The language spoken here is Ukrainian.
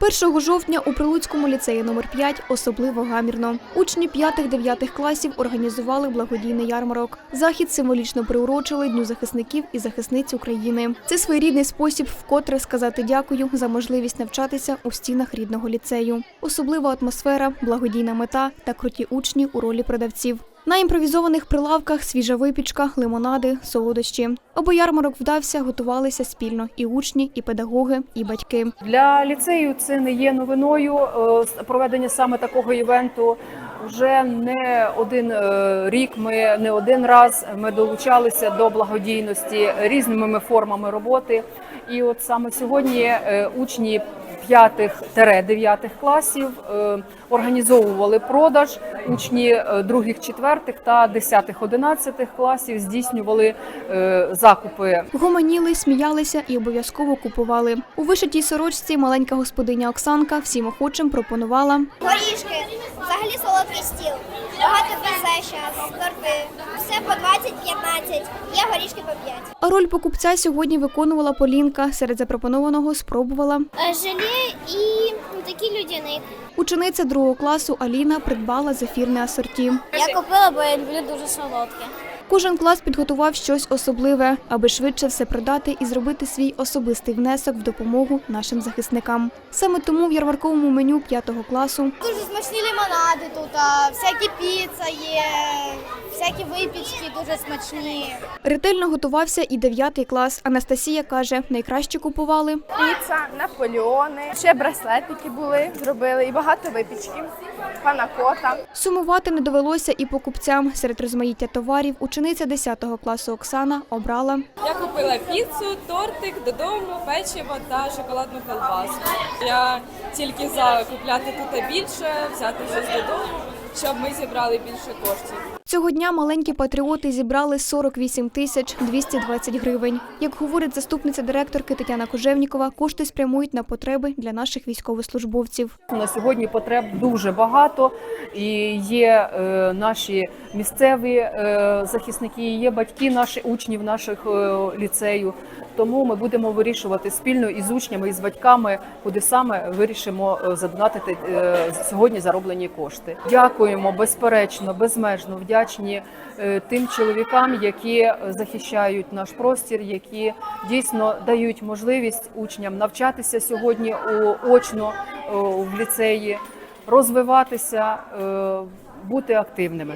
1 жовтня у Прилуцькому ліцеї номер 5 особливо гамірно. Учні 5-9 класів організували благодійний ярмарок. Захід символічно приурочили Дню захисників і захисниць України. Це своєрідний спосіб вкотре сказати дякую за можливість навчатися у стінах рідного ліцею. Особлива атмосфера, благодійна мета та круті учні у ролі продавців. На імпровізованих прилавках свіжа випічка, лимонади, солодощі. Аби ярмарок вдався, готувалися спільно і учні, і педагоги, і батьки. Для ліцею це не є новиною. е, Проведення саме такого івенту вже не один е, рік. Ми не один раз ми долучалися до благодійності різними формами роботи. І от саме сьогодні е, учні 5-9 класів е, організовували продаж. Учні е, других, четвертих та 10-11 класів здійснювали закупи Гомоніли, сміялися і обов'язково купували. У вишитій сорочці маленька господиня Оксанка всім охочим пропонувала Горішки, взагалі солодкий стіл. Багато пізе зараз, торти. Все по 20-15, є горішки по 5. А роль покупця сьогодні виконувала Полінка. Серед запропонованого спробувала. Желе і такі людяни. Учениця другого класу Аліна придбала зефірне асорті. Я купила, бо я люблю дуже солодке. Кожен клас підготував щось особливе, аби швидше все продати і зробити свій особистий внесок в допомогу нашим захисникам. Саме тому в ярмарковому меню п'ятого класу Дуже смачні лимонади тут, всякі піца є, всякі випічки дуже смачні. ретельно готувався і дев'ятий клас. Анастасія каже, найкраще купували Піца, наполеони, ще браслетики були, зробили і багато випічки, панакота. Сумувати не довелося і покупцям. Серед розмаїття товарів учениця 10 класу Оксана обрала Я купила піцу, тортик додому, печиво та шоколадну колбасу. Я тільки за купляти тут більше, взяти щось додому, щоб ми зібрали більше коштів. Цього дня маленькі патріоти зібрали 48 тисяч 220 гривень. Як говорить заступниця директорки Тетяна Кожевнікова, кошти спрямують на потреби для наших військовослужбовців. На сьогодні потреб дуже багато, і є е, наші місцеві е, захисники, є батьки наших учнів наших е, ліцею. Тому ми будемо вирішувати спільно із учнями і з батьками, куди саме вирішимо е, задонатити сьогодні зароблені кошти. Дякуємо безперечно, безмежно вдячні тим чоловікам, які захищають наш простір, які дійсно дають можливість учням навчатися сьогодні очно в ліцеї, розвиватися, бути активними.